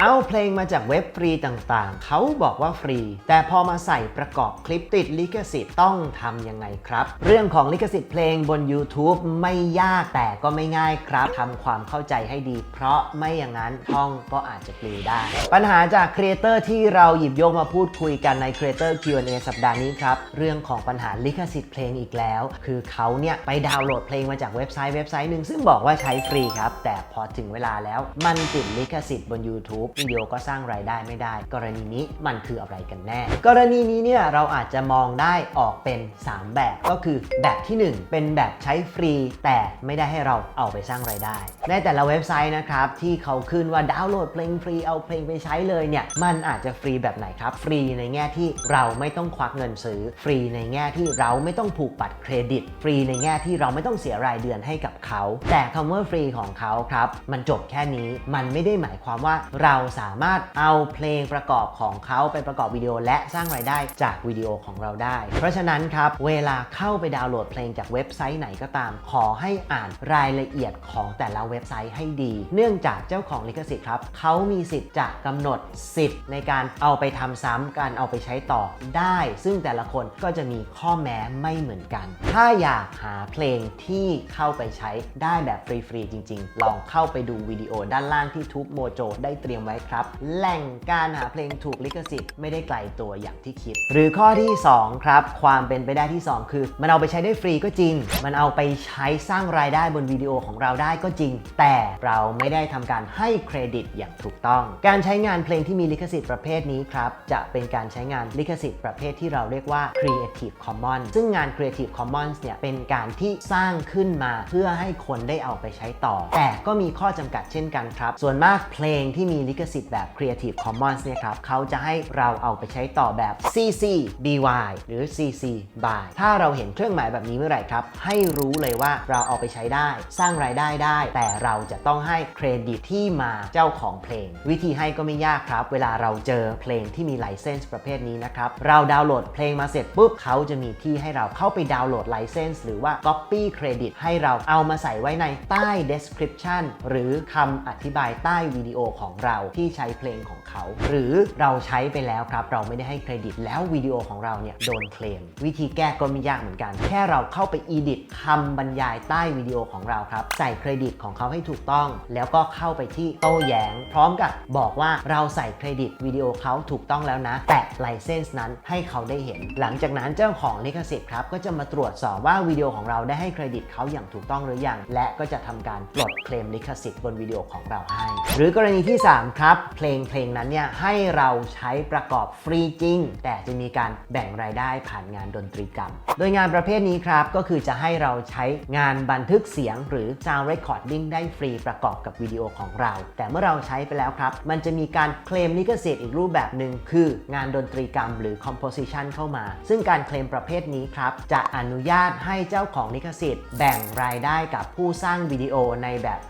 เอาเพลงมาจากเว็บฟรีต่างๆ เขาบอกว่าฟรี แต่พอมาใส่ประกอบคลิปติดลิขสิทธิ์ต้องทำยังไงครับ เรื่องของลิขสิทธิ์เพลงบน YouTube ไม่ยากแต่ก็ไม่ง่ายครับทำความเข้าใจให้ดี เพราะไม่อย่างนั้นช่องก็อาจจะปลิวได้ ปัญหาจากครีเอเตอร์ที่เราหยิบยกมาพูดคุยกันใน Creator Q&A สัปดาห์นี้ครับเรื่องของปัญหาลิขสิทธิ์เพลงอีกแล้ว คือเขาเนี่ยไปดาวน์โหลดเพลงมาจากเว็บไซต์เว็บไซต์หนึ่งซึ่งบอกว่าใช้ฟรีครับแต่พอถึงเวลาแล้วมันติดลิขสิทธิ์บน YouTube วิดีโอก็สร้างรายได้ไม่ได้ กรณีนี้มันคืออะไรกันแน่ กรณีนี้เนี่ยเราอาจจะมองได้ออกเป็น 3 แบบก็คือแบบทีหนึ่1 เป็นแบบใช้ฟรี แต่ไม่ได้ให้เราเอาไปสร้างรายได้ ในแต่ละเว็บไซต์นะครับที่เขาขึ้นว่าดาวน์โหลดเพลงฟรีเอาเพลงไปใช้เลยเนี่ยมันอาจจะฟรีแบบไหนครับ ฟรีในแง่ที่เราไม่ต้องควักเงินซื้อ ฟรีในแง่ที่เราไม่ต้องผูกบัตรเครดิต ฟรีในแง่ที่เราไม่ต้องเสียรายเดือนให้กับเขา แต่คำว่าฟรีของเขาครับมันจบแค่นี้มันไม่ได้หมายความว่าเราราสามารถเอาเพลงประกอบของเขาไปประกอบวิดีโอและสร้างรายได้จากวิดีโอของเราได้ เพราะฉะนั้นครับ เวลาเข้าไปดาวน์โหลดเพลงจากเว็บไซต์ไหนก็ตาม ขอให้อ่านรายละเอียดของแต่ละเว็บไซต์ให้ดี เนื่องจากเจ้าของลิขสิทธิ์ครับเขามีสิทธิ์จะกำหนดสิทธิ์ในการเอาไปทำซ้ำการเอาไปใช้ต่อได้ ซึ่งแต่ละคนก็จะมีข้อแม้ไม่เหมือนกัน ถ้าอยากหาเพลงที่เข้าไปใช้ได้แบบฟรีๆจริง ๆ ลองเข้าไปดูวิดีโอด้านล่างที่ทุบโมโจได้เตรียมไว้ครับ แหล่งการหาเพลงถูกลิขสิทธิ์ไม่ได้ไกลตัวอย่างที่คิด หรือข้อที่ 2 ครับ ความเป็นไปได้ที่ 2 คือ มันเอาไปใช้ได้ฟรีก็จริง มันเอาไปใช้สร้างรายได้บนวิดีโอของเราได้ก็จริง แต่เราไม่ได้ทำการให้เครดิตอย่างถูกต้อง การใช้งานเพลงที่มีลิขสิทธิ์ประเภทนี้ครับจะเป็นการใช้งานลิขสิทธิ์ประเภทที่เราเรียกว่า Creative Commons ซึ่งงาน Creative Commons เนี่ยเป็นการที่สร้างขึ้นมาเพื่อให้คนได้เอาไปใช้ต่อ แต่ก็มีข้อจำกัดเช่นกันครับ ส่วนมากเพลงที่มีลิขสิทธิ์แบบ Creative Commons เนี่ยครับเขาจะให้เราเอาไปใช้ต่อแบบ CC BY หรือ CC BY ถ้าเราเห็นเครื่องหมายแบบนี้เมื่อไหร่ครับ ให้รู้เลยว่าเราเอาไปใช้ได้ สร้างรายได้ได้ แต่เราจะต้องให้เครดิตที่มาเจ้าของเพลง วิธีให้ก็ไม่ยากครับ เวลาเราเจอเพลงที่มีไลเซนส์ประเภทนี้นะครับ เราดาวน์โหลดเพลงมาเสร็จปุ๊บเขาจะมีที่ให้เราเข้าไปดาวน์โหลดไลเซนส์หรือว่า Copy Credit ให้เราเอามาใส่ไว้ในใต้ description หรือคำอธิบายใต้วิดีโอของเราที่ใช้เพลงของเขา หรือเราใช้ไปแล้วครับ เราไม่ได้ให้เครดิต แล้ววิดีโอของเราเนี่ยโดนเคลม วิธีแก้ก็ไม่ยากเหมือนกัน แค่เราเข้าไป edit คำบรรยายใต้วิดีโอของเราครับ ใส่เครดิตของเขาให้ถูกต้อง แล้วก็เข้าไปที่โต้แย้ง พร้อมกับบอกว่าเราใส่เครดิตวิดีโอเขาถูกต้องแล้วนะ แตะไลเซนส์นั้นให้เขาได้เห็น หลังจากนั้นเจ้าของลิขสิทธิ์ครับก็จะมาตรวจสอบว่าวิดีโอของเราได้ให้เครดิตเขาอย่างถูกต้องหรือยัง และก็จะทำการปลดเคลมลิขสิทธิ์บนวิดีโอของเราให้ หรือกรณีที่ 3ครับเพลงเพลงนั้นเนี่ยให้เราใช้ประกอบฟรีจริง แต่จะมีการแบ่งรายได้ผ่านงานดนตรีกรรม โดยงานประเภทนี้ครับก็คือจะให้เราใช้งานบันทึกเสียง หรือ sound recording ได้ฟรีประกอบกับวิดีโอของเรา แต่เมื่อเราใช้ไปแล้วครับ มันจะมีการเคลมลิขสิทธิ์อีกรูปแบบหนึ่งคืองานดนตรีกรรม หรือ composition เข้ามา ซึ่งการเคลมประเภทนี้ครับจะอนุญาตให้เจ้าของลิขสิทธิ์ แบ่งรายได้กับผู้สร้างวิดีโอในแบบ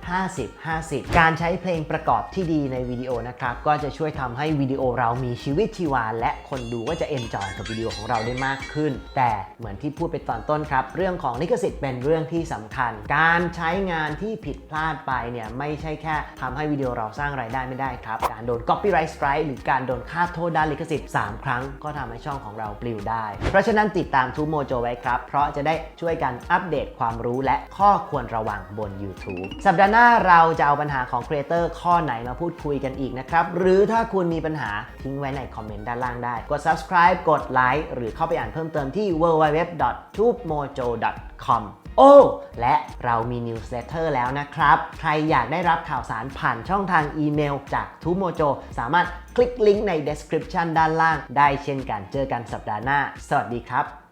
50-50 การใช้เพลงประกอบที่ดีในวิดีโอนะครับ ก็จะช่วยทำให้วิดีโอเรามีชีวิตชีวา และคนดูก็จะเอนจอยกับวิดีโอของเราได้มากขึ้น แต่เหมือนที่พูดไปตอนต้นครับ เรื่องของลิขสิทธิ์เป็นเรื่องที่สำคัญ การใช้งานที่ผิดพลาดไปเนี่ยไม่ใช่แค่ทำให้วิดีโอเราสร้างรายได้ไม่ได้ครับ การโดน copyright strike หรือการโดนค่าโทษด้านลิขสิทธิ์ 3 ครั้ง ก็ทำให้ช่องของเราปลิวได้ เพราะฉะนั้นติดตามทูโมโจไว้ครับ เพราะจะได้ช่วยกันอัปเดตความรู้และข้อควรระวังบน YouTube สัปดาห์หน้าเราจะเอาปัญหาของครีเอเตอร์ข้อไหนมาพูดคุยกันอีกนะครับ หรือถ้าคุณมีปัญหาทิ้งไว้ในคอมเมนต์ด้านล่างได้ กด subscribe กดไลค์หรือเข้าไปอ่านเพิ่มเติมที่ www.tubemojo.com โอ้ และเรามีนิวส์เลเตอร์แล้วนะครับ ใครอยากได้รับข่าวสารผ่านช่องทางอีเมลจากทูโมโจสามารถคลิกลิงก์ใน description ด้านล่างได้เช่นกันเจอกันสัปดาห์หน้า สวัสดีครับ